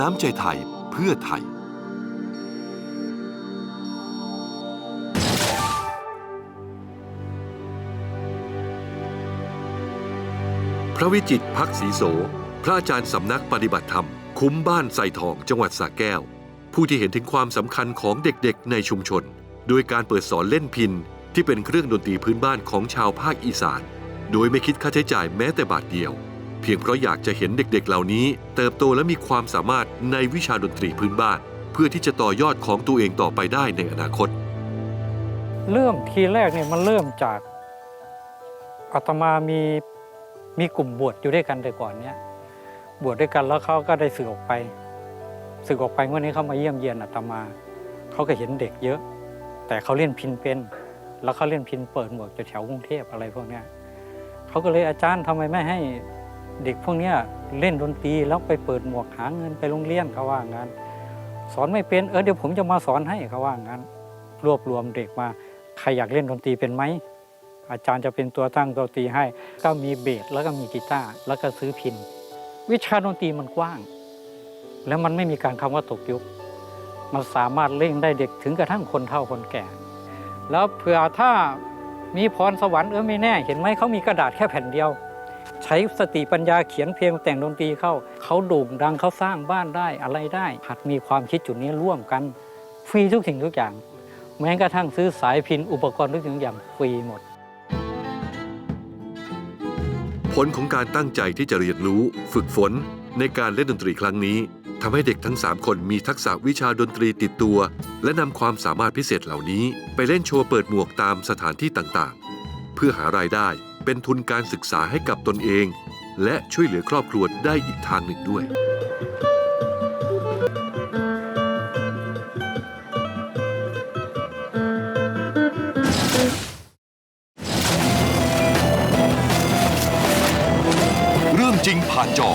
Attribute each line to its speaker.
Speaker 1: น้ำใจไทยเพื่อไทย พระวิจิตรพักศรีโส พระอาจารย์สำนักปฏิบัติธรรม คุ้มบ้านไส่ทองจังหวัดสระแก้ว ผู้ที่เห็นถึงความสำคัญของเด็กๆในชุมชน โดยการเปิดสอนเล่นพินที่เป็นเครื่องดนตรีพื้นบ้านของชาวภาคอีสาน โดยไม่คิดค่าใช้จ่ายแม้แต่บาทเดียว เพียงเพราะอยากจะเห็นเด็กๆเหล่านี้ เติบโตและมีความสามารถในวิชาดนตรีพื้นบ้าน เพื่อที่จะต่อยอดของตัวเองต่อไปได้ในอนาคต
Speaker 2: เริ่มทีแรกเนี่ยมันเริ่มจากอาตมามีมีกลุ่มบวชอยู่ด้วยกันแต่ก่อนเนี่ยบวชด้วยกันแล้วเขาก็ได้สึกออกไปสึกออกไปเมื่อนี้เขามาเยี่ยมเยียนอาตมาเขาก็เห็นเด็กเยอะ แต่เขาเล่นพินเป็น แล้วเขาเล่นพินเปิดหมวกจะแถวกรุงเทพอะไรพวกเนี้ยเขาก็เลยอาจารย์ทำไมไม่ให้ เด็กพวกนี้เล่นดนตรีแล้วไปเปิดหมวกหาเงินไปโรงเรียนเขาว่างั้น สอนไม่เป็นเออเดี๋ยวผมจะมาสอนให้เขาว่างั้น รวบรวมเด็กมาใครอยากเล่นดนตรีเป็นไหมอาจารย์จะเป็นตัวตั้งตัวตีให้ ก็มีเบสแล้วก็มีกีตาร์แล้วก็ซื้อพิน วิชาดนตรีมันกว้าง แล้วมันไม่มีการคำว่าตกยุค มันสามารถเล่นได้เด็กถึงกระทั่งคนเฒ่าคนแก่ แล้วเผื่อถ้ามีพรสวรรค์เออไม่แน่ เห็นไหมเขามีกระดาษแค่แผ่นเดียว ใช้สติปัญญาเขียนเพลงแต่งดนตรีเข้า เขาโด่งดังเขาสร้างบ้านได้อะไรได้หัดมีความคิดจุดนี้ร่วมกัน ฟรีทุกสิ่งทุกอย่าง แม้กระทั่งซื้อสายพินอุปกรณ์ทุกสิ่งทุกอย่างฟรีหมด
Speaker 1: ผลของการตั้งใจที่จะเรียนรู้ฝึกฝนในการเล่นดนตรีครั้งนี้ทำให้เด็กทั้ง 3 คนมีทักษะวิชาดนตรีติดตัว และนำความสามารถพิเศษเหล่านี้ ไปเล่นโชว์เปิดหมวกตามสถานที่ต่างๆ เพื่อหารายได้ เป็นทุนการศึกษาให้กับตนเอง และช่วยเหลือครอบครัวได้อีกทางหนึ่งด้วย เรื่องจริงผ่านจอ